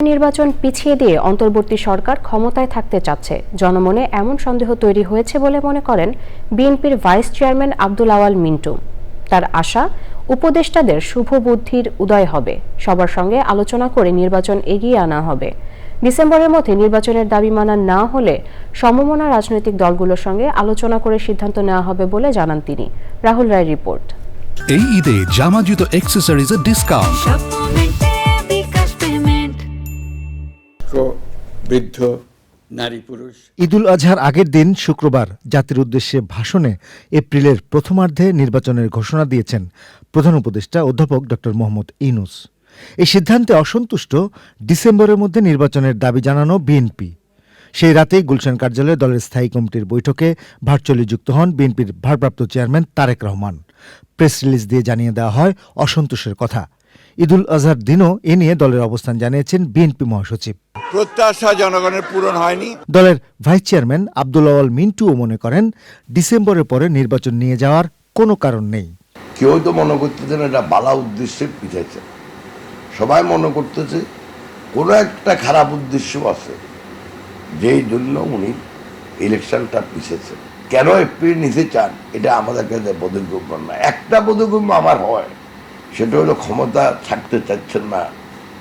নির্বাচন পিছিয়ে দিয়ে অন্তর্বর্তী সরকার ক্ষমতায় থাকতে চাচ্ছে। জনমনে এমন সন্দেহ তৈরি হয়েছে বলে মনে করেন বিএনপির ভাইস চেয়ারম্যান আব্দুল আওয়াল মিন্টু। তার আশা উপদেষ্টাদের শুভ বুদ্ধির উদয় হবে। সবার সঙ্গে আলোচনা করে নির্বাচন এগিয়ে আনা হবে। ডিসেম্বরের মধ্যে নির্বাচনের দাবি মানা না হলে সমমনা রাজনৈতিক দলগুলোর সঙ্গে আলোচনা করে সিদ্ধান্ত নেওয়া হবে বলে জানান তিনি। রাহুল রায় রিপোর্ট। এই ঈদে জামা জুতো অ্যাক্সেসরিজের ডিসকাউন্ট বৃদ্ধ, নারী, পুরুষ। ঈদুল আজহার আগের দিন শুক্রবার জাতির উদ্দেশ্যে ভাষণে এপ্রিলের প্রথমার্ধে নির্বাচনের ঘোষণা দিয়েছেন প্রধান উপদেষ্টা অধ্যাপক ড. মোহাম্মদ ইনুস এই সিদ্ধান্তে অসন্তুষ্ট ডিসেম্বরের মধ্যে নির্বাচনের দাবি জানানো বিএনপি। সেই রাতেই গুলশান কার্যালয়ে দলের স্থায়ী কমিটির বৈঠকে ভার্চুয়ালি যুক্ত হন বিএনপির ভারপ্রাপ্ত chairman Tarique Rahman. Press release দিয়ে জানিয়ে দেওয়া হয় অসন্তোষের কথা। ঈদুল আজহার দিনও এ নিয়ে দলের অবস্থান জানিয়েছেন বিএনপি মহাসচিব। প্রত্যাশা জনগণের পূরণ হয়নি। দলের ভাইস চেয়ারম্যান আব্দুল আওয়াল মিন্টুও মনে করেন ডিসেম্বরের পরে নির্বাচন নিয়ে যাওয়ার কোনো কারণ নেই। কেউ তো মনে করতেছেন এটা বালা উদ্দেশ্যে পিছাইছে। সবাই মনে করতেছে কোনো একটা খারাপ উদ্দেশ্য আছে। যেই জন্য উনি ইলেকশনটা পিছেছে। কেন এপ্রিল নিতে চান? এটা আমাদের কাছে বোধগম্য না। একটা বোধগম্য আমার হয় সেটা হলো ক্ষমতা ছাড়তে চাচ্ছেন না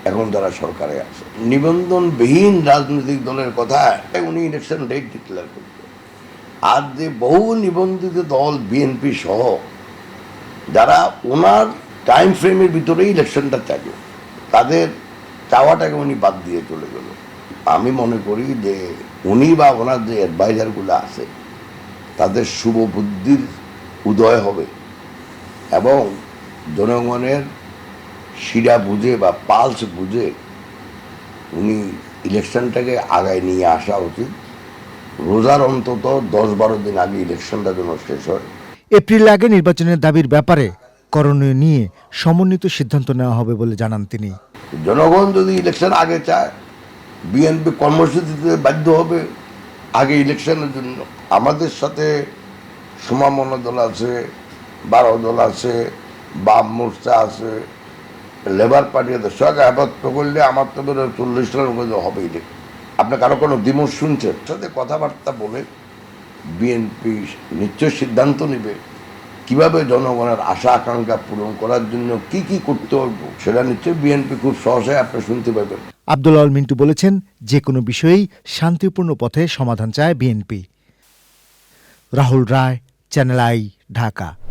এখন তারা সরকারে আছে। নিবন্ধনবিহীন রাজনৈতিক দলের কথা উনি ইলেকশন ডেট ডিক্লেয়ার করতেন আর যে বহু নিবন্ধিত দল বিএনপি সহ, যারা ওনার টাইম ফ্রেমের ভিতরেই ইলেকশনটা চাইল, তাদের চাওয়াটাকে উনি বাদ দিয়ে চলে গেল। আমি মনে করি যে উনি বা ওনার যে অ্যাডভাইজারগুলো আছে, তাদের শুভ বুদ্ধির উদয় হবে। এবং জনগণের শিরা বুঝে বা পালস বুঝে উনি ইলেকশনটাকে আগায় নিয়ে আসা উচিত। রোজার অন্তত দশ বারো দিন আগে ইলেকশনটা যেন শেষ হয়। এপ্রিল আগে নির্বাচনের দাবির ব্যাপারে করণীয় নিয়ে সমন্বিত সিদ্ধান্ত নেওয়া হবে বলে জানান তিনি। জনগণ যদি ইলেকশন আগে চায় বিএনপি কর্মসূচিতে বাধ্য হবে আগে ইলেকশনের জন্য। আমাদের সাথে সমামনা দল আছে বারো দল আছে বাম মোর্চা আছে লেবার পার্টি আছে সবাই আবদ্ধ করলে আমার তো বেরো চল্লিশ জনের মধ্যে হবে ইলেকশন আপনি কারও কোনো দ্বিমত শুনছেন? সাথে কথাবার্তা বলে বিএনপি নিশ্চয় সিদ্ধান্ত নেবে। কীভাবে জনগণের আশা, আকাঙ্ক্ষা পূরণ করার জন্য কি কি করতে হবে, সেটা নিশ্চয়ই বিএনপি খুব সহসায় আপনি শুনতে পাবেন। আব্দুল আওয়াল মিন্টু বলেছেন, যে কোনো বিষয়েই শান্তিপূর্ণ পথে সমাধান চায় BNP Rahul Roy channel I Dhaka